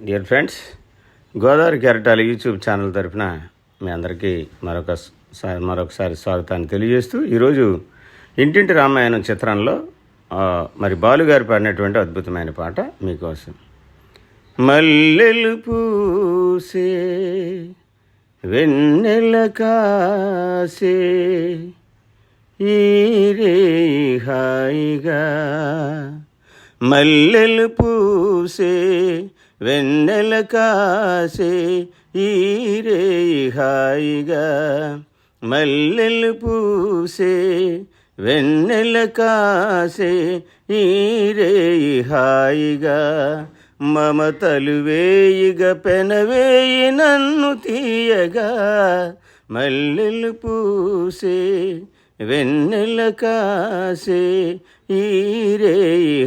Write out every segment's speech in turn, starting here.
Dear friends Godavari కెరటాల YouTube channel తరఫున మీ అందరికీ మరొక మరొకసారి స్వాగతాన్ని తెలియజేస్తూ ఈరోజు ఇంటింటి రామాయణం చిత్రంలో మరి బాలుగారు పాడినటువంటి అద్భుతమైన పాట మీకోసం. మల్లెలు పూసే వెన్నెల కాసే ఈరే హాయిగా మల్లెలు పూసే వెన్నెల కాసే ఈరే హాయిగా మల్లెలు పూసే వెన్నెల కాసే ఈరే హాయిగా మమతలు వేయిగ పెనవేయి నన్ను తీయగా మల్లెలు పూసే వెన్నెల కాసే ఈరే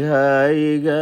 హాయిగా.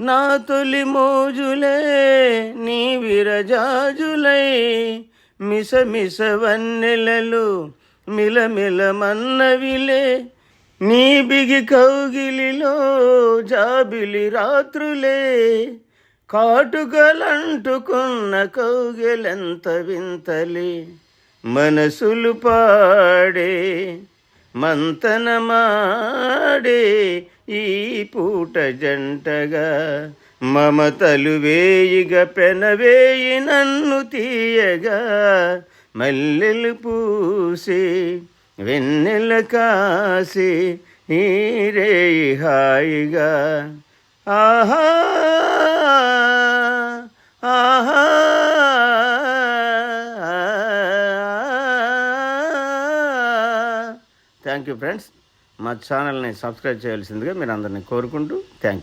నా తొలి మోజులే నీ విరజాజులై. మిస మిస వన్నెలలో మిలమిల మన్నవిలే. నీ బిగి కౌగిలిలో జాబిలి రాత్రులే. కాటుకలంటుకున్న కౌగిలెంత వింతలే. మనసులు పాడే మంతనమాడే ఈ పూట జంటగా. మమతలు వేయిగ పెనవేయి నన్ను తీయగా. మల్లెలు పూసే వెన్నెల కాసే ఈరే హాయిగా. ఆహా! థ్యాంక్ యూ ఫ్రెండ్స్ మా ఛానల్ని సబ్స్క్రైబ్ చేయాల్సిందిగా మీరు అందరినీ కోరుకుంటూ థ్యాంక్ యూ